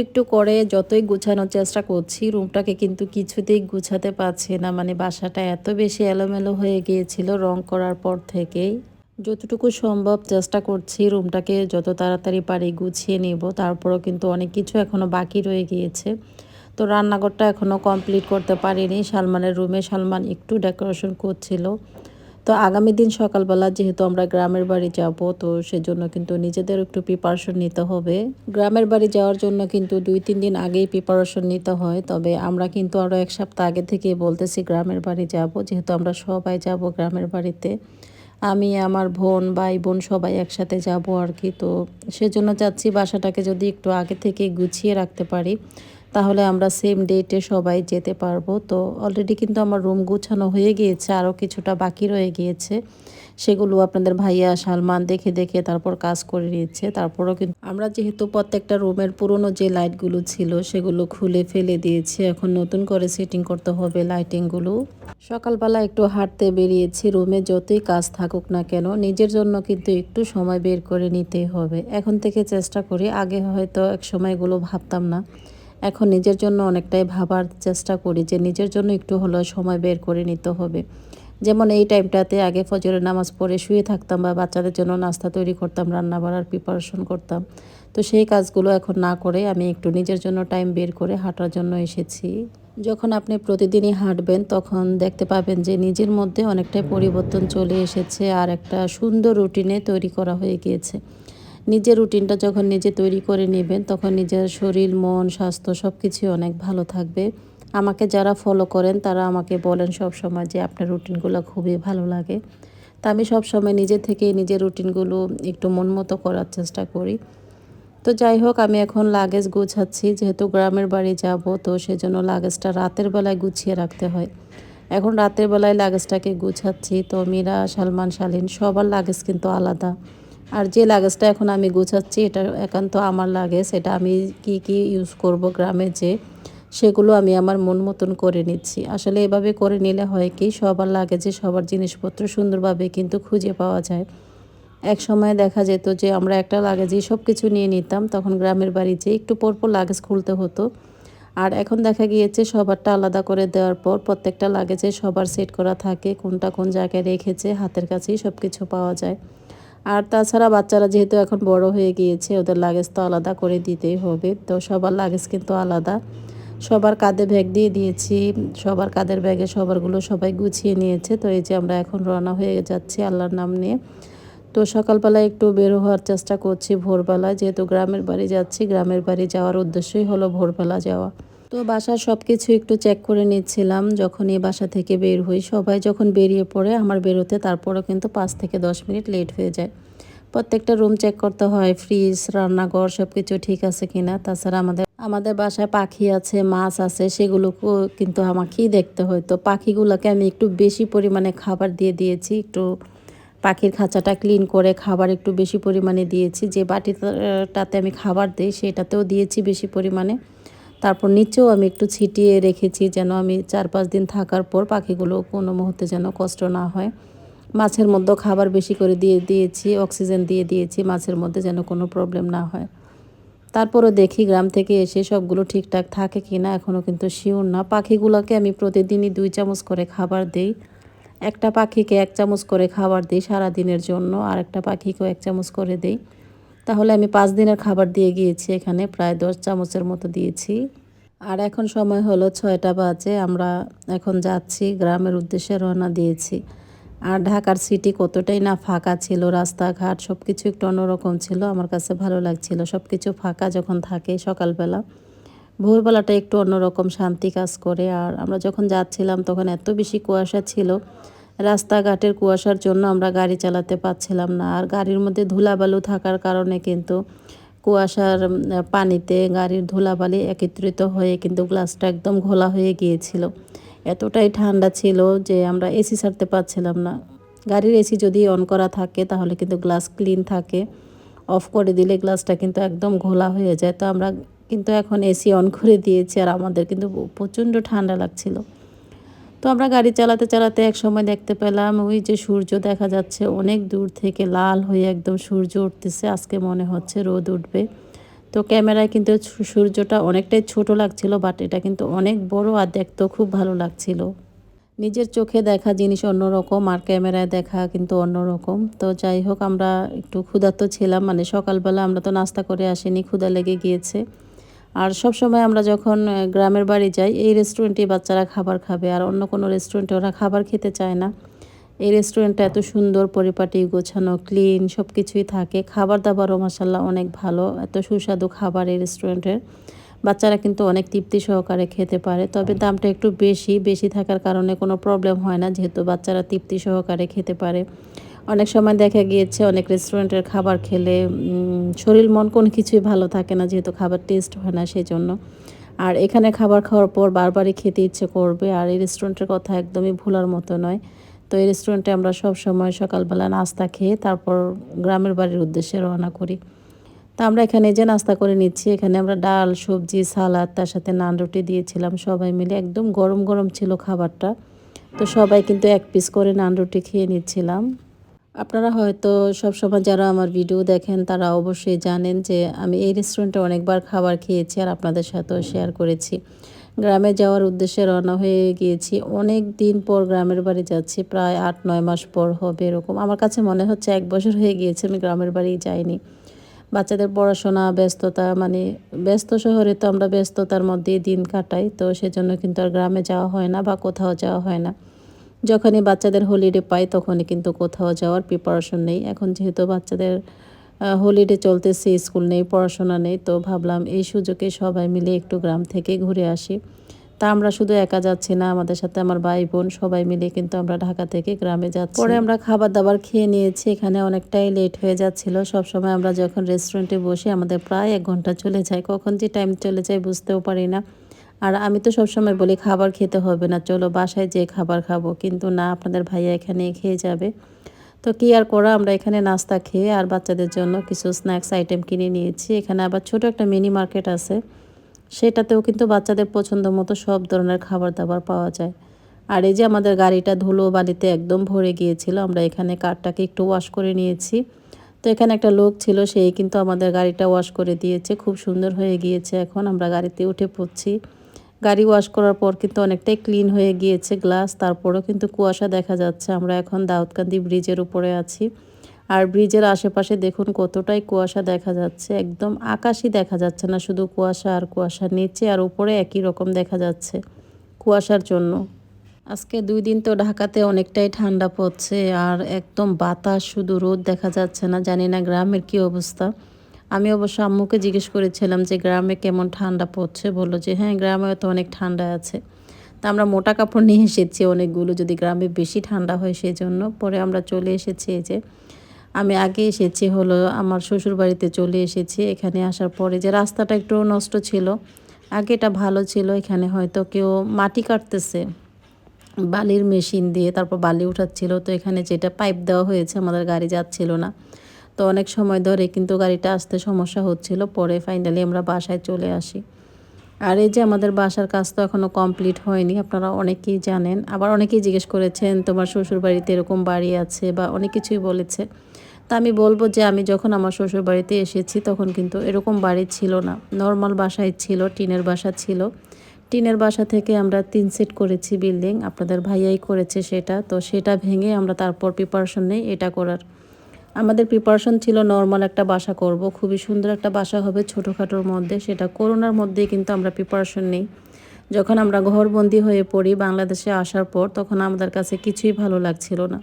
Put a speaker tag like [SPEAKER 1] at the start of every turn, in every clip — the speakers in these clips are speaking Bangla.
[SPEAKER 1] একটু করে যতই গুছানোর চেষ্টা করছি, রুমটাকে কিন্তু কিছুতেই গুছাতে পারছি না। মানে বাসাটা এত বেশি এলোমেলো হয়ে গিয়েছিল রং করার পর থেকেই। যতটুকু সম্ভব চেষ্টা করছি রুমটাকে যত তাড়াতাড়ি পারি গুছিয়ে নেব। তারপরও কিন্তু অনেক কিছু এখনও বাকি রয়ে গিয়েছে। তো রান্নাঘরটা এখনও কমপ্লিট করতে পারিনি। সালমানের রুমে সালমান একটু ডেকোরেশন করছিল। তো আগামী দিন সকালবেলা যেহেতু আমরা গ্রামের বাড়ি যাব, তো সেজন্য কিন্তু নিজেদের একটু প্রিপারেশন নিতে হবে। গ্রামের বাড়ি যাওয়ার জন্য কিন্তু দুই, তিন দিন আগেই প্রিপারেশন নিতে হয়। তবে আমরা কিন্তু আরও এক সপ্তাহ আগে থেকে বলতেছি গ্রামের বাড়ি যাব, যেহেতু আমরা সবাই যাব গ্রামের বাড়িতে। আমি, আমার বোন, ভাই, বোন সবাই একসাথে যাব আর কি। তো সেজন্য চাচ্ছি বাসাটাকে যদি একটু আগে থেকে গুছিয়ে রাখতে পারি। তাহলে আমরা সেম ডেটে সবাই যেতে পারব। তো অলরেডি কিন্তু আমার রুম গুছানো হয়ে গিয়েছে আরও কিছুটা বাকি রয়ে গিয়েছে। সেগুলো আপনাদের ভাইয়া সালমান দেখে দেখে তারপর কাজ করে নিয়েছে তারপরও কিন্তু আমরা যেহেতু প্রত্যেকটা রুমের পুরনো যে লাইটগুলো ছিল, সেগুলো খুলে ফেলে দিয়েছি। এখন নতুন করে সেটিং করতে হবে লাইটিংগুলো সকালবেলা একটু হাঁটতে বেরিয়েছি। রুমে যতই কাজ থাকুক না কেন, নিজের জন্য কিন্তু একটু সময় বের করে নিতেই হবে। এখন থেকে চেষ্টা করি, আগে হয়তো এক সময়গুলো ভাবতাম না। এখন নিজের জন্য অনেকটাই ভাবার চেষ্টা করি যে নিজের জন্য একটু হলেও সময় বের করে নিতে হবে। যেমন এই টাইমটাতে আগে ফজরের নামাজ পড়ে শুয়ে থাকতাম বা বাচ্চাদের জন্য নাস্তা তৈরি করতাম রান্না বাড়ার প্রিপারেশন করতাম। তো সেই কাজগুলো এখন না করে আমি একটু নিজের জন্য টাইম বের করে হাঁটার জন্য এসেছি। যখন আপনি প্রতিদিনই হাঁটবেন, তখন দেখতে পাবেন যে নিজের মধ্যে অনেকটাই পরিবর্তন চলে এসেছে আর একটা সুন্দর রুটিনে তৈরি করা হয়ে গিয়েছে। নিজের রুটিনটা যখন নিজে তৈরি করে নেবেন, তখন নিজের শরীর, মন, স্বাস্থ্য সব কিছুই অনেক ভালো থাকবে। আমাকে যারা ফলো করেন, তারা আমাকে বলেন সব সময় যে আপনার রুটিনগুলো খুবই ভালো লাগে। তা আমি সব সময় নিজে থেকে নিজের রুটিনগুলো একটু মন মতো করার চেষ্টা করি। তো যাই হোক, আমি এখন লাগেজ গুছাচ্ছি, যেহেতু গ্রামের বাড়ি যাব, তো সেজন্য লাগেজটা রাতের বেলায় গুছিয়ে রাখতে হয়। এখন রাতের বেলায় লাগেজটাকে গুছাচ্ছি, তো মীরা, সালমান, শালীন সবার লাগেজ কিন্তু আলাদা। আর যে লাগেজটা এখন আমি গুছাচ্ছি, এটা একান্ত আমার লাগেজ এটা আমি কি কি ইউজ করব গ্রামে যে, সেগুলো আমি আমার মন মতন করে নিচ্ছি। আসলে এভাবে করে নিলে হয় কি, সবার লাগেজে সবার জিনিসপত্র সুন্দরভাবে কিন্তু খুঁজে পাওয়া যায়। এক সময় দেখা যেত যে, আমরা একটা লাগেজেই সব কিছু নিয়ে নিতাম, তখন গ্রামের বাড়িতে একটু পরপর লাগেজ খুলতে হতো। আর এখন দেখা গিয়েছে, সবারটা আলাদা করে দেওয়ার পর প্রত্যেকটা লাগেজে সবার সেট করা থাকে, কোনটা কোন জায়গায় রেখেছে, হাতের কাছেই সব কিছু পাওয়া যায়। আর তাছাড়া বাচ্চারা যেহেতু এখন বড় হয়ে গিয়েছে, ওদের লাগেজ তো আলাদা করে দিতেই হবে। তো সবার লাগেজ কিন্তু আলাদা। সবার কাঁধে ব্যাগ দিয়ে দিয়েছি, সবার কাঁধের ব্যাগে সবারগুলো সবাই গুছিয়ে নিয়েছে। তো এই যে আমরা এখন রওনা হয়ে যাচ্ছি আল্লাহর নাম নিয়ে। তো সকালবেলায় একটু বের হওয়ার চেষ্টা করছি ভোরবেলা যেহেতু গ্রামের বাড়ি যাচ্ছি, গ্রামের বাড়ি যাওয়ার উদ্দেশ্যই হলো ভোরবেলা যাওয়া। তো বাসার সব কিছু একটু চেক করে নিচ্ছিলাম। যখন এই বাসা থেকে বের হই, সবাই যখন বেরিয়ে পড়ে, আমার বেরোতে তারপরও কিন্তু পাঁচ থেকে দশ মিনিট লেট হয়ে যায়। প্রত্যেকটা রুম চেক করতে হয় ফ্রিজ রান্নাঘর সব কিছু ঠিক আছে কিনা? তাছাড়া আমাদের আমাদের বাসায় পাখি আছে, মাছ আছে সেগুলোকেও কিন্তু আমাকেই দেখতে হয়। তো পাখিগুলোকে আমি একটু বেশি পরিমাণে খাবার দিয়ে দিয়েছি, একটু পাখির খাঁচাটা ক্লিন করে খাবার একটু বেশি পরিমাণে দিয়েছি। যে বাটিটাতে আমি খাবার দিই, সেটাতেও দিয়েছি বেশি পরিমাণে। তারপর নিচেও আমি একটু ছিটিয়ে রেখেছি যেন আমি চার পাঁচ দিন থাকার পর পাখিগুলো কোনো মুহূর্তে যেন কষ্ট না হয়। মাছের মধ্যেও খাবার বেশি করে দিয়ে দিয়েছি, অক্সিজেন দিয়ে দিয়েছি, মাছের মধ্যে যেন কোনো প্রবলেম না হয়। তারপরও দেখি গ্রাম থেকে এসে সবগুলো ঠিকঠাক থাকে কি না এখনও কিন্তু শিওর না। পাখিগুলোকে আমি প্রতিদিনই দুই চামচ করে খাবার দিই। একটা পাখিকে এক চামচ করে খাবার দিই সারা দিনের জন্য, আর একটা পাখিকেও এক চামচ করে দিই। তাহলে আমি পাঁচ দিনের খাবার দিয়ে গিয়েছি এখানে, প্রায় দশ চামচের মতো দিয়েছি। আর এখন সময় হলো ছয়টা বাজে, আমরা এখন যাচ্ছি, গ্রামের উদ্দেশ্যে রওনা দিয়েছি। আর ঢাকার সিটি কতটাই না ফাঁকা ছিল, রাস্তাঘাট সব কিছু একটু অন্যরকম ছিল, আমার কাছে ভালো লাগছিল। সব কিছু ফাঁকা যখন থাকে সকালবেলা, ভোরবেলাটা একটু অন্যরকম শান্তি কাজ করে। আর আমরা যখন যাচ্ছিলাম তখন এত বেশি কুয়াশা ছিল রাস্তাঘাটের কুয়াশার জন্য আমরা গাড়ি চালাতে পারছিলাম না। আর গাড়ির মধ্যে ধুলাবালু থাকার কারণে কিন্তু কুয়াশার পানিতে গাড়ির ধুলাবালি একত্রিত হয়ে কিন্তু গ্লাসটা একদম ঘোলা হয়ে গিয়েছিল। এতটাই ঠান্ডা ছিল যে আমরা এসি ছাড়তে পারছিলাম না। গাড়ির এসি যদি অন করা থাকে তাহলে কিন্তু গ্লাস ক্লিন থাকে। অফ করে দিলে গ্লাসটা কিন্তু একদম ঘোলা হয়ে যায়। তো আমরা কিন্তু এখন এসি অন করে দিয়েছি আর আমাদের কিন্তু প্রচণ্ড ঠান্ডা লাগছিল। তো আমরা গাড়ি চালাতে চালাতে এক সময় দেখতে পেলাম, ওই যে সূর্য দেখা যাচ্ছে, অনেক দূর থেকে লাল হয়ে একদম সূর্য উঠতেছে, আজকে মনে হচ্ছে রোদ উঠবে। তো ক্যামেরায় কিন্তু সূর্যটা অনেকটাই ছোট লাগছিল, বাট এটা কিন্তু অনেক বড় আর দেখতেও খুব ভালো লাগছিল। নিজের চোখে দেখা জিনিস অন্যরকম আর ক্যামেরায় দেখা কিন্তু অন্যরকম। তো যাই হোক, আমরা একটু ক্ষুধার্ত ছিলাম মানে সকালবেলা আমরা তো নাস্তা করে আসিনি, ক্ষুধা লেগে গিয়েছে। আর সব সময় আমরা যখন গ্রামের বাড়ি যাই, এই রেস্টুরেন্টে বাচ্চারা খাবার খাবে আর অন্য কোনো রেস্টুরেন্টে ওরা খাবার খেতে চায় না। এই রেস্টুরেন্টটা এত সুন্দর পরিপাটি, গোছানো ক্লিন সব কিছুই থাকে। খাবার দাবারও মাসাল্লাহ অনেক ভালো, এত সুস্বাদু খাবার এই রেস্টুরেন্টের বাচ্চারা কিন্তু অনেক তৃপ্তি সহকারে খেতে পারে, তবে দামটা একটু বেশি বেশি থাকার কারণে কোনো প্রবলেম হয় না, যেহেতু বাচ্চারা তৃপ্তি সহকারে খেতে পারে। অনেক সময় দেখা গিয়েছে অনেক রেস্টুরেন্টের খাবার খেলে শরীর, মন কোনো কিছুই ভালো থাকে না যেহেতু খাবার টেস্ট হয় না সেই জন্য আর এখানে খাবার খাওয়ার পর বারবারই খেতে ইচ্ছে করবে আর এই রেস্টুরেন্টের কথা একদমই ভোলার মতো নয়। তো এই রেস্টুরেন্টে আমরা সব সময় সকালবেলা নাস্তা খেয়ে তারপর গ্রামের বাড়ির উদ্দেশ্যে রওনা করি। তা আমরা এখানে যে নাস্তা করে নিচ্ছি, এখানে আমরা ডাল, সবজি, সালাদ, তার সাথে নান রুটি দিয়েছিলাম। সবাই মিলে একদম গরম গরম ছিল খাবারটা। তো সবাই কিন্তু এক পিস করে নান রুটি খেয়ে নিচ্ছিলাম। আপনারা হয়তো সব সময় যারা আমার ভিডিও দেখেন, তারা অবশ্যই জানেন যে আমি এই রেস্টুরেন্টে অনেকবার খাবার খেয়েছি আর আপনাদের সাথেও শেয়ার করেছি। গ্রামে যাওয়ার উদ্দেশ্যে রওনা হয়ে গিয়েছি। অনেক দিন পর গ্রামের বাড়ি যাচ্ছি, প্রায় আট, নয় মাস পর হবে এরকম। আমার কাছে মনে হচ্ছে এক বছর হয়ে গিয়েছে আমি গ্রামের বাড়ি যাইনি। বাচ্চাদের পড়াশোনা, ব্যস্ততা মানে ব্যস্ত শহরে তো আমরা ব্যস্ততার মধ্যেই দিন কাটাই, তো সেজন্য কিন্তু আর গ্রামে যাওয়া হয় না বা কোথাও যাওয়া হয় না। যখনই বাচ্চাদের হলিডে পাই, তখনই কিন্তু কোথাও যাওয়ার প্রিপারেশন নেই। এখন যেহেতু বাচ্চাদের হলিডে চলতেছে স্কুল নেই, পড়াশোনা নেই, তো ভাবলাম এই সুযোগে সবাই মিলে একটু গ্রাম থেকে ঘুরে আসি। তা আমরা শুধু একা যাচ্ছি না, আমাদের সাথে আমার ভাই বোন সবাই মিলে কিন্তু আমরা ঢাকা থেকে গ্রামে যাচ্ছি। পরে আমরা খাবার দাবার খেয়ে নিয়েছি, এখানে অনেকটাই লেট হয়ে যাচ্ছিল। সব সময় আমরা যখন রেস্টুরেন্টে বসে, আমাদের প্রায় এক ঘণ্টা চলে যায়। কখন যে টাইম চলে যায় বুঝতেও পারি না। আর আমি তো সবসময় বলি, খাবার খেতে হবে না, চলো বাসায় যেয়ে খাবার খাব। কিন্তু না, আপনাদের ভাইয়া এখানে খেয়ে যাবে। তো কি আর করা, আমরা এখানে নাস্তা খেয়ে আর বাচ্চাদের জন্য কিছু স্ন্যাক্স, আইটেম কিনে নিয়েছি। এখানে আবার ছোট একটা মিনি মার্কেট আছে। সেটাতেও কিন্তু বাচ্চাদের পছন্দ মতো সব ধরনের খাবার দাবার পাওয়া যায়। আর এই যে আমাদের গাড়িটা ধুলো বালিতে একদম ভরে গিয়েছিল, আমরা এখানে কারটাকে একটু ওয়াশ করে নিয়েছি। তো এখানে একটা লোক ছিল, সেই কিন্তু আমাদের গাড়িটা ওয়াশ করে দিয়েছে। খুব সুন্দর হয়ে গিয়েছে এখন, আমরা গাড়িতে উঠে পড়ছি। গাড়ি ওয়াশ করার পর কিন্তু অনেকটাই ক্লিন হয়ে গিয়েছে গ্লাস তারপরেও কিন্তু কুয়াশা দেখা যাচ্ছে। আমরা এখন দাউদকান্দি ব্রিজের উপরে আছি। আর ব্রিজের আশেপাশে দেখুন কতটাই কুয়াশা দেখা যাচ্ছে। একদম আকাশই দেখা যাচ্ছে না, শুধু কুয়াশা আর কুয়াশা নিচে আর উপরে একই রকম দেখা যাচ্ছে কুয়াশার জন্য। আজকে দুই দিন তো ঢাকাতে অনেকটাই ঠান্ডা পড়ছে আর একদম বাতাস, শুধু রোদ দেখা যাচ্ছে না। জানি না গ্রামের কি অবস্থা। আমি অবশ্য আম্মুকে জিজ্ঞেস করেছিলাম যে গ্রামে কেমন ঠান্ডা পড়ছে, বলল যে হ্যাঁ গ্রামেও তো অনেক ঠান্ডা আছে। তা আমরা মোটা কাপড় নিয়ে এসেছি অনেকগুলো, যদি গ্রামে বেশি ঠান্ডা হয় সেই জন্য পরে আমরা চলে এসেছি যে, আমি আগে এসেছি হলো আমার শ্বশুর বাড়িতে চলে এসেছি, এখানে আসার পরে যে রাস্তাটা একটু নষ্ট ছিল আগে এটা ভালো ছিল, এখানে হয়তো কেউ মাটি কাটতেছে, বালির মেশিন দিয়ে তারপর বালি উঠাচ্ছিল, তো এখানে যেটা পাইপ দেওয়া হয়েছে আমাদের গাড়ি যাচ্ছিল না। তো অনেক সময় ধরে কিন্তু গাড়িটা আসতে সমস্যা হচ্ছিল, পরে ফাইনালি আমরা বাসায় চলে আসি। আর এই যে আমাদের বাসার কাজ তো এখনও কমপ্লিট হয়নি, আপনারা অনেকেই জানেন। আবার অনেকেই জিজ্ঞেস করেছেন, তোমার শ্বশুর বাড়িতে এরকম বাড়ি আছে? বা অনেক কিছুই বলেছে। তা আমি বলব যে আমি যখন আমার শ্বশুর বাড়িতে এসেছি, তখন কিন্তু এরকম বাড়ি ছিল না। নর্মাল বাসায় ছিল, টিনের বাসা ছিল। টিনের বাসা থেকে আমরা তিন সেট করেছি বিল্ডিং আপনাদের ভাইয়াই করেছে সেটা, তো সেটা ভেঙে আমরা তারপর প্রিপারেশন নেই এটা করার। আমাদের প্রিপারেশন ছিল নর্মাল একটা বাসা করব। খুবই সুন্দর একটা বাসা হবে ছোটোখাটোর মধ্যে, সেটা করোনার মধ্যেই কিন্তু আমরা প্রিপারেশন নেই। যখন আমরা ঘরবন্দি হয়ে পড়ি বাংলাদেশে আসার পর, তখন আমাদের কাছে কিছুই ভালো লাগছিল না।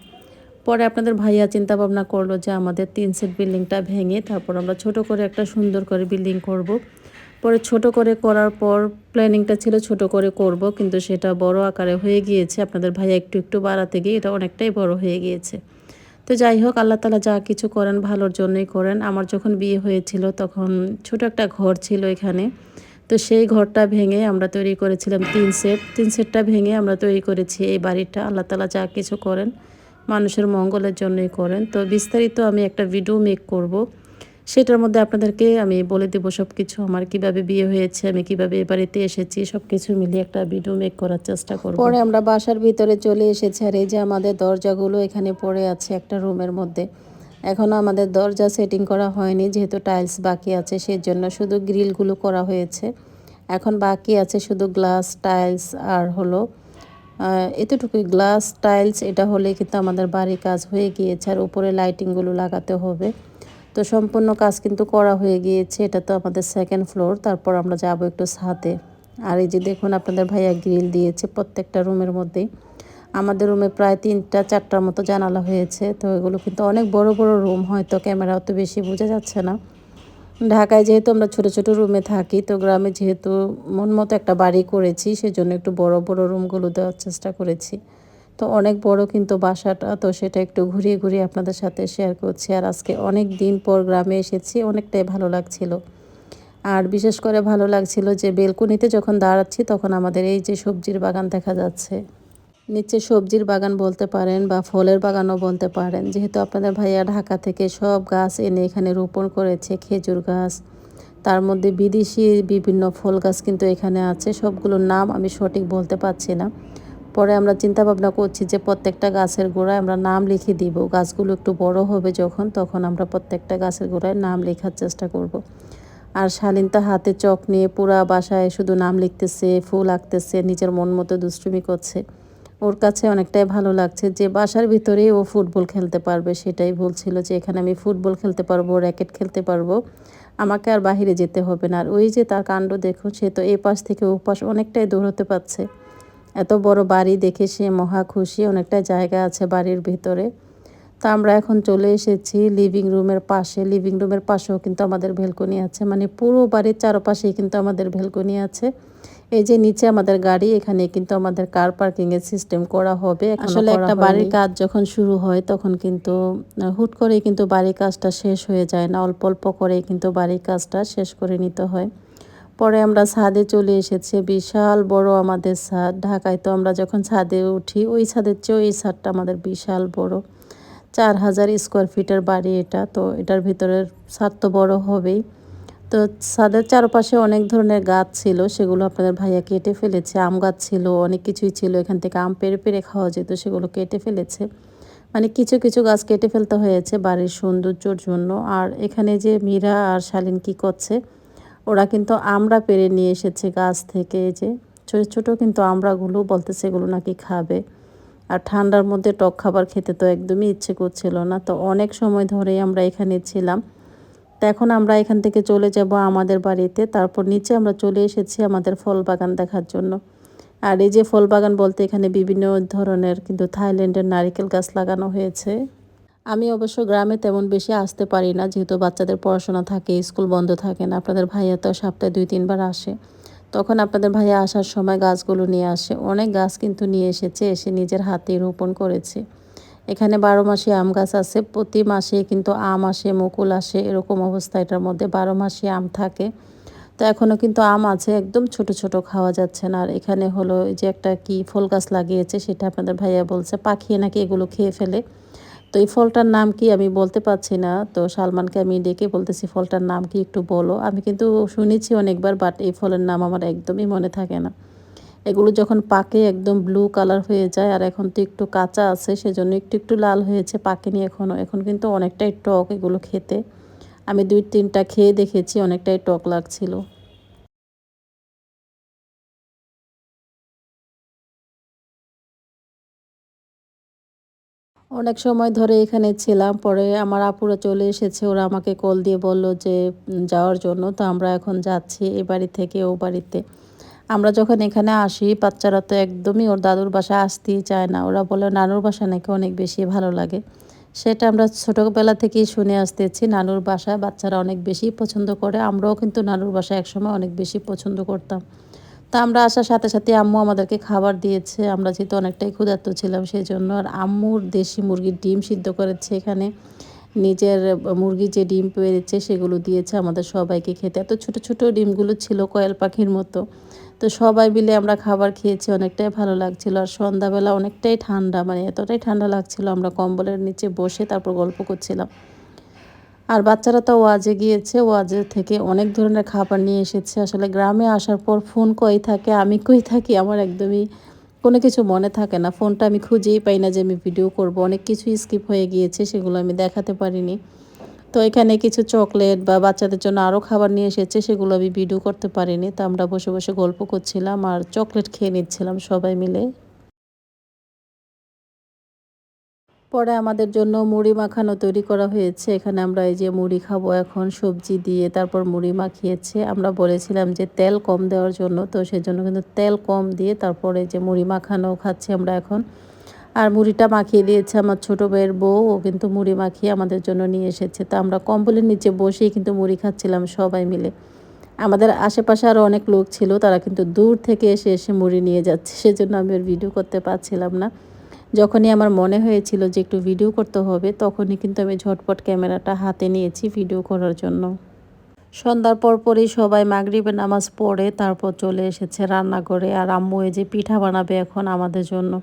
[SPEAKER 1] পরে আপনাদের ভাইয়া চিন্তা ভাবনা করল যে আমাদের তিন সেট বিল্ডিংটা ভেঙে তারপর আমরা ছোট করে একটা সুন্দর করে বিল্ডিং করব। পরে ছোট করে করার পর প্ল্যানিংটা ছিল ছোট করে করব, কিন্তু সেটা বড় আকারে হয়ে গিয়েছে। আপনাদের ভাইয়া একটু একটু বাড়াতে গিয়ে এটা অনেকটাই বড় হয়ে গিয়েছে। তো যাই হোক, আল্লাহ তালা যা কিছু করেন ভালোর জন্যই করেন। আমার যখন বিয়ে হয়েছিল তখন ছোট একটা ঘর ছিল এখানে। তো সেই ঘরটা ভেঙে আমরা তৈরি করেছিলাম তিন সেট। তিন সেটটা ভেঙে আমরা তৈরি করেছি এই বাড়িটা। আল্লাহ তালা যা কিছু করেন মানুষের মঙ্গলের জন্যই করেন। তো বিস্তারিত আমি একটা ভিডিও মেক করব। সেটার মধ্যে আপনাদেরকে আমি বলে দেবো সব কিছু আমার কীভাবে বিয়ে হয়েছে, আমি কীভাবে এ বাড়িতে এসেছি সব কিছু মিলিয়ে একটা ভিডিও মেক করার চেষ্টা করব। পরে আমরা বাসার ভিতরে চলে এসেছি আর এই যে আমাদের দরজাগুলো এখানে পড়ে আছে একটা রুমের মধ্যে। এখনও আমাদের দরজা সেটিং করা হয়নি, যেহেতু টাইলস বাকি আছে, সেজন্য শুধু গ্রিলগুলো করা হয়েছে। এখন বাকি আছে শুধু গ্লাস টাইলস আর হলো এতটুকুই গ্লাস টাইলস এটা হলে কিন্তু আমাদের বাড়ির কাজ হয়ে গিয়েছে আর উপরে লাইটিংগুলো লাগাতে হবে। তো সম্পূর্ণ কাজ কিন্তু করা হয়ে গিয়েছে। এটা তো আমাদের সেকেন্ড ফ্লোর তারপর আমরা যাব একটু ছাদে। আর এই যে দেখুন আপনাদের ভাইয়া গ্রিল দিয়েছে প্রত্যেকটা রুমের মধ্যেই। আমাদের রুমে প্রায় তিনটা, চারটার মতো জানালা হয়েছে। তো এগুলো কিন্তু অনেক বড় বড় রুম, হয়তো ক্যামেরা অত বেশি বোঝা যাচ্ছে না। ঢাকায় যেহেতু আমরা ছোট ছোট রুমে থাকি, তো গ্রামে যেহেতু মন মতো একটা বাড়ি করেছি, সেজন্য একটু বড় বড় রুমগুলো দেওয়ার চেষ্টা করেছি। তো অনেক বড় কিন্তু বাসাটা, তো সেটা একটু ঘুরিয়ে ঘুরিয়ে আপনাদের সাথে শেয়ার করছি। আর আজকে অনেক দিন পর গ্রামে এসেছি, অনেকটাই ভালো লাগছিল। আর বিশেষ করে ভালো লাগছিল যে বেলকুনিতে যখন দাঁড়াচ্ছি তখন আমাদের এই যে সবজির বাগান দেখা যাচ্ছে। নিচে সবজির বাগান বলতে পারেন বা ফলের বাগানও বলতে পারেন। যেহেতু আপনাদের ভাইয়া ঢাকা থেকে সব গাছ এনে এখানে রোপণ করেছে, খেজুর গাছ, তার মধ্যে বিদেশি বিভিন্ন ফল গাছ কিন্তু এখানে আছে। সবগুলোর নাম আমি সঠিক বলতে পারছি না। পরে আমরা চিন্তা ভাবনা করছি যে প্রত্যেকটা গাছের গোড়ায় আমরা নাম লিখে দিব। গাছগুলো একটু বড় হবে যখন, তখন আমরা প্রত্যেকটা গাছের গোড়ায় নাম লেখার চেষ্টা করব। আর শালীন তো হাতে চক নিয়ে পুরা বাসায় শুধু নাম লিখতেছে, ফুল আঁকতেছে, নিজের মন মতো দুষ্টুমি করছে। ওর কাছে অনেকটাই ভালো লাগছে যে বাসার ভিতরেই ও ফুটবল খেলতে পারবে। সেটাই বলছিল যে এখানে আমি ফুটবল খেলতে পারব, র্যাকেট খেলতে পারব। আমাকে আর বাহিরে যেতে হবে না। আর ওই যে তার কাণ্ড দেখুন সে তো এ পাশ থেকে ও পাশ অনেকটাই দৌড়তে পারছে। এত বড় বাড়ি দেখে সে মহা খুশি অনেকটা জায়গা আছে বাড়ির ভিতরে। তা আমরা এখন চলে এসেছি লিভিং রুমের পাশে। লিভিং রুমের পাশেও কিন্তু আমাদের ভেলকনি আছে মানে পুরো বাড়ির চারপাশেই কিন্তু আমাদের ভেলকনি আছে। এই যে নিচে আমাদের গাড়ি এখানে কিন্তু আমাদের কার পার্কিং এর সিস্টেম করা হবে আসলে একটা বাড়ির কাজ যখন শুরু হয় তখন কিন্তু হুট করে কিন্তু বাড়ির কাজটা শেষ হয়ে যায় না। অল্প অল্প করে কিন্তু বাড়ির কাজটা শেষ করে নিতে হয়। পরে আমরা ছাদে চলে এসেছি। বিশাল বড় আমাদের ছাদ। ঢাকায় তো আমরা যখন ছাদে উঠি, ওই ছাদের চেয়েও এই ছাদটা আমাদের বিশাল বড়। চার হাজার স্কোয়ার ফিটের বাড়ি এটা, তো এটার ভিতরের ছাদ তো বড় হবেই। তো ছাদের চারপাশে অনেক ধরনের গাছ ছিল, সেগুলো আপনাদের ভাইয়া কেটে ফেলেছে। আম গাছ ছিল, অনেক কিছুই ছিল। এখান থেকে আম পেরে পেরে খাওয়া যেত, সেগুলো কেটে ফেলেছে। মানে কিছু কিছু গাছ কেটে ফেলতে হয়েছে বাড়ির সৌন্দর্যর জন্য। আর এখানে যে মীরা আর শালিন কি করছে ওরা কিন্তু আমরা পেরে নিয়ে এসেছে গাছ থেকে যে। ছোটো ছোটো কিন্তু আমরাগুলো বলতেছে এগুলো নাকি খাবে। আর ঠান্ডার মধ্যে টক খাবার খেতে তো একদমই ইচ্ছে করছিল না। তো অনেক সময় ধরেই আমরা এখানে ছিলাম। তো এখন আমরা এখান থেকে চলে যাব আমাদের বাড়িতে। তারপর নিচে আমরা চলে এসেছি আমাদের ফল বাগান দেখার জন্য। আর এই যে ফল বাগান বলতে এখানে বিভিন্ন ধরনের কিন্তু থাইল্যান্ডের নারিকেল গাছ লাগানো হয়েছে। আমি অবশ্য গ্রামে তেমন বেশি আসতে পারি না, যেহেতু বাচ্চাদের পড়াশোনা থাকে, স্কুল বন্ধ থাকে না, আপনাদের ভাইয়া তো সপ্তাহে দুই, তিনবার আসে। তখন আপনাদের ভাইয়া আসার সময় গাছগুলো নিয়ে আসে। অনেক গাছ কিন্তু নিয়ে এসেছে, এসে নিজের হাতে রোপণ করেছে। এখানে বারো মাসে আম গাছ আছে, প্রতি মাসে কিন্তু আম আসে, মুকুল আসে, এরকম অবস্থা এটার মধ্যে। বারো মাসে আম থাকে। তো এখনও কিন্তু আম আছে, একদম ছোট ছোট খাওয়া যাচ্ছে না। আর এখানে হলো যে একটা কি ফুল গাছ লাগিয়েছে, সেটা আপনাদের ভাইয়া বলছে, পাখিয়ে নাকি এগুলো খেয়ে ফেলে। এই ফলটার নাম কি আমি বলতে পারছি না। তো সালমানকে আমি ডেকে বলতেছি, ফলটার নাম কি একটু বলো? আমি কিন্তু শুনেছি অনেকবার বাট এই ফলের নাম আমার একদমই মনে থাকে না। এগুলো যখন পাকে একদম ব্লু কালার হয়ে যায়, আর এখন তো একটু কাঁচা আছে, সেজন্য একটু একটু লাল হয়েছে, পাকেনি এখনও এখন কিন্তু অনেকটাই টক এগুলো খেতে। আমি দুই তিনটা খেয়ে দেখেছি, অনেকটাই টক লাগছিল। অনেক সময় ধরে এখানে ছিলাম, পরে আমার আপুরা চলে এসেছে, ওরা আমাকে কল দিয়ে বলল যে যাওয়ার জন্য, তো আমরা এখন যাচ্ছি এ বাড়ি থেকে ও বাড়িতে। আমরা যখন এখানে আসি, বাচ্চারা তো একদমই ওর দাদুর বাসা আসতেই চায় না। ওরা বলে, নানুর বাসা নাকি অনেক বেশি ভালো লাগে। সেটা আমরা ছোটোবেলা থেকেই শুনে আসতেছি, নানুর বাসা বাচ্চারা অনেক বেশি পছন্দ করে। আমরাও কিন্তু নানুর বাসায় একসময় অনেক বেশি পছন্দ করতাম। তা আমরা আসার সাথে সাথে আম্মু আমাদেরকে খাবার দিয়েছে। আমরা যেহেতু অনেকটাই ক্ষুধার্ত ছিলাম সেই জন্য আর আম্মুর দেশি মুরগির ডিম সিদ্ধ করেছে এখানে। নিজের মুরগি যে ডিম পেয়েছে সেগুলো দিয়েছে আমাদের সবাইকে খেতে। এত ছোট ছোট ডিমগুলো ছিল কয়েল পাখির মতো। তো সবাই মিলে আমরা খাবার খেয়েছি, অনেকটাই ভালো লাগছিল। আর সন্ধ্যাবেলা অনেকটাই ঠান্ডা মানে এতটাই ঠান্ডা লাগছিল, আমরা কম্বলের নিচে বসে তারপর গল্প করছিলাম। আর বাচ্চারা তো ওয়াজে গিয়েছে, ওয়াজে থেকে অনেক ধরনের খাবার নিয়ে এসেছে। আসলে গ্রামে আসার পর ফোন কই থাকে, আমি কই থাকি, আমার একদমই কোনো কিছু মনে থাকে না। ফোনটা আমি খুঁজেই পাই না যে আমি ভিডিও করব। অনেক কিছু স্কিপ হয়ে গিয়েছে, সেগুলো আমি দেখাতে পারিনি। তো এখানে কিছু চকলেট বা বাচ্চাদের জন্য আরও খাবার নিয়ে এসেছে, সেগুলো আমি ভিডিও করতে পারিনি। তো আমরা বসে বসে গল্প করছিলাম আর চকলেট খেয়ে নিচ্ছিলাম সবাই মিলে। পরে আমাদের জন্য মুড়ি মাখানো তৈরি করা হয়েছে। এখানে আমরা এই যে মুড়ি খাব এখন, সবজি দিয়ে তারপর মুড়ি মাখিয়েছে। আমরা বলেছিলাম যে তেল কম দেওয়ার জন্য, তো সেজন্য কিন্তু তেল কম দিয়ে তারপরে যে মুড়ি মাখানো খাচ্ছি আমরা এখন। আর মুড়িটা মাখিয়ে দিয়েছে আমার ছোটো ভাইয়ের বউ, ও কিন্তু মুড়ি মাখিয়ে আমাদের জন্য নিয়ে এসেছে। তো আমরা কম্বলের নিচে বসেই কিন্তু মুড়ি খাচ্ছিলাম সবাই মিলে। আমাদের আশেপাশে আরও অনেক লোক ছিল, তারা কিন্তু দূর থেকে এসে এসে মুড়ি নিয়ে যাচ্ছে, সেজন্য আমি আর ভিডিও করতে পারছিলাম না। যখনই আমার মনে হয়েছিল যে একটু ভিডিও করতে হবে, তখনই কিন্তু আমি ঝটপট ক্যামেরাটা হাতে নিয়েছি ভিডিও করার জন্য। সন্ধ্যার পর পরই সবাই মাগরিবের নামাজ পড়ে, তারপর চলে এসেছে রান্নাঘরে। আর আম্মু এই যে পিঠা বানাবে এখন আমাদের জন্য।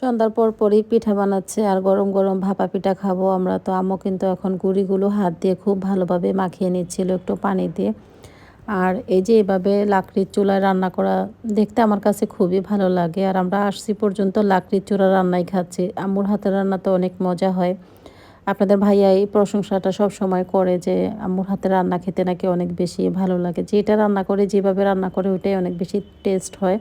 [SPEAKER 1] সন্ধ্যার পর পরই পিঠা বানাচ্ছে, আর গরম গরম ভাপা পিঠা খাব আমরা। তো আম্মু কিন্তু এখন গুড়িগুলো হাত দিয়ে খুব ভালোভাবে মাখিয়ে নিচ্ছিল একটু পানি দিয়ে। আর এই যে এভাবে লাকড়ির চুলায় রান্না করা দেখতে আমার কাছে খুবই ভালো লাগে। আর আমরা আসছি পর্যন্ত লাকড়ির চুলা রান্নাই খাচ্ছি। আম্মুর হাতের রান্না তো অনেক মজা হয়। আপনাদের ভাইয়া এই প্রশংসাটা সব সময় করে যে আম্মুর হাতে রান্না খেতে নাকি অনেক বেশি ভালো লাগে। যেটা রান্না করে, যেভাবে রান্না করে, ওইটাই অনেক বেশি টেস্ট হয়।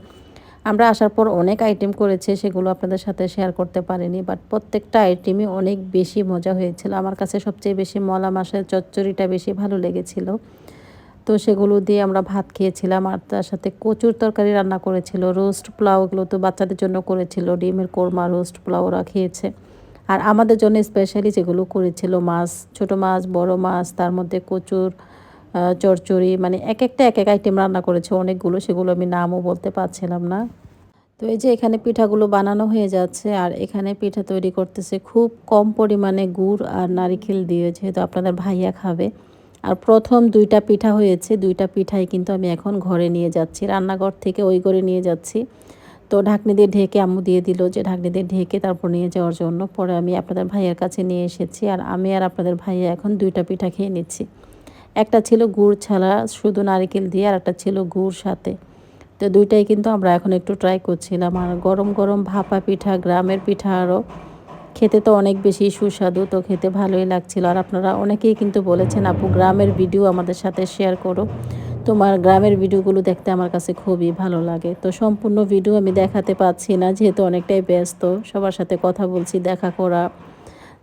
[SPEAKER 1] আমরা আসার পর অনেক আইটেম করেছে, সেগুলো আপনাদের সাথে শেয়ার করতে পারিনি। বাট প্রত্যেকটা আইটেমই অনেক বেশি মজা হয়েছিল। আমার কাছে সবচেয়ে বেশি মলা মাসের চচ্চড়িটা বেশি ভালো লেগেছিল। তো সেগুলো দিয়ে আমরা ভাত খেয়েছিলাম আর তার সাথে কচুর তরকারি রান্না করেছিল রোস্ট পোলাওগুলো তো বাচ্চাদের জন্য করেছিল, ডিমের কোরমা রোস্ট পোলাও ওরা খেয়েছে। আর আমাদের জন্য স্পেশালি যেগুলো করেছিল মাছ, ছোট মাছ, বড় মাছ, তার মধ্যে কচুর চরচড়ি মানে এক একটা, এক এক আইটেম রান্না করেছে, অনেকগুলো, সেগুলো আমি নামও বলতে পারছিলাম না। তো এই যে এখানে পিঠাগুলো বানানো হয়ে যাচ্ছে আর এখানে পিঠা তৈরি করতেছে খুব কম পরিমাণে গুড় আর নারিকেল দিয়ে, যেহেতু আপনাদের ভাইয়া খাবে। আর প্রথম দুইটা পিঠা হয়েছে, দুইটা পিঠাই কিন্তু আমি এখন ঘরে নিয়ে যাচ্ছি। রান্নাঘর থেকে ওই করে নিয়ে যাচ্ছি। তো ঢাকনি দিয়ে ঢেকে আম্মু দিয়ে দিল যে ঢাকনি দিয়ে ঢেকে তারপর নিয়ে যাওয়ার জন্য। পরে আমি আপনাদের ভাইয়ের কাছে নিয়ে এসেছি আর আমি আর আপনাদের ভাইয়া এখন দুইটা পিঠা খেয়ে নিচ্ছি। একটা ছিল গুড় ছাড়া শুধু নারিকেল দিয়ে আর একটা ছিল গুড় সাথে। তো দুইটাই কিন্তু আমরা এখন একটু ট্রাই করছিলাম। আর গরম গরম ভাপা পিঠা, গ্রামের পিঠা আরও খেতে তো অনেক বেশি সুস্বাদু, তো খেতে ভালোই লাগছিল। আর আপনারা অনেকেই কিন্তু বলেছেন, আপু, গ্রামের ভিডিও আমাদের সাথে শেয়ার করো। তোমার গ্রামের ভিডিওগুলো দেখতে আমার কাছে খুবই ভালো লাগে। তো সম্পূর্ণ ভিডিও আমি দেখাতে পাচ্ছি না, যেহেতু অনেকটাই ব্যস্ত। সবার সাথে কথা বলছি, দেখা করা,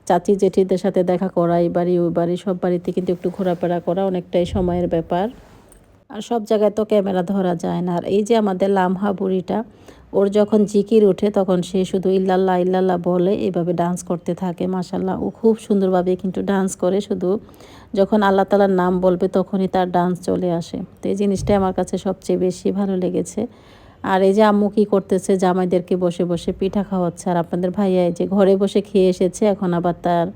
[SPEAKER 1] চাচি, জেঠিদের সাথে দেখা করা, এই বাড়ি, ওই বাড়ি, সব বাড়িতে কিন্তু একটু ঘোরাফেরা করা অনেকটাই সময়ের ব্যাপার। আর সব জায়গায় তো ক্যামেরা ধরা যায় না। আর এই যে আমাদের লামহা বুড়িটা ওর যখন জিকির ওঠে, তখন সে শুধু ইল্লাল্লাহ ইল্লাল্লাহ বলে এভাবে ডান্স করতে থাকে মাসাল্লাহ ও খুব সুন্দরভাবে কিন্তু ডান্স করে, শুধু যখন আল্লাহ তালার নাম বলবে তখনই তার ডান্স চলে আসে। তো এই জিনিসটাই আমার কাছে সবচেয়ে বেশি ভালো লেগেছে। আর এই যে আম্মু কী করতেছে, জামাইদেরকে বসে বসে পিঠা খাওয়াচ্ছে, আর আপনাদের ভাইয়া যে ঘরে বসে খেয়ে এসেছে, এখন আবার তার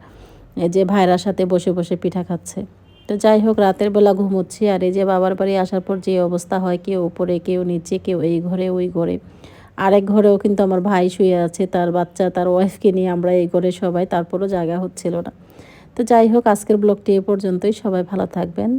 [SPEAKER 1] এই যে ভাইরার সাথে বসে বসে পিঠা খাচ্ছে। তো যাই হোক, রাতের বেলা ঘুমোচ্ছি, আর এই যে বাবার বাড়ি আসার পর যে অবস্থা হয়, কেউ উপরে, কেউ নিচে, কেউ এই ঘরে, ওই ঘরে। আরেক ঘরেও কিন্তু আমার ভাই শুয়ে আছে, তার বাচ্চা, তার ওয়াইফকে নিয়ে আমরা এই ঘরে সবাই, তারপরও জায়গা হচ্ছিল না। তো যাই হোক, আজকের ব্লগটি এ পর্যন্তই। সবাই ভালো থাকবেন।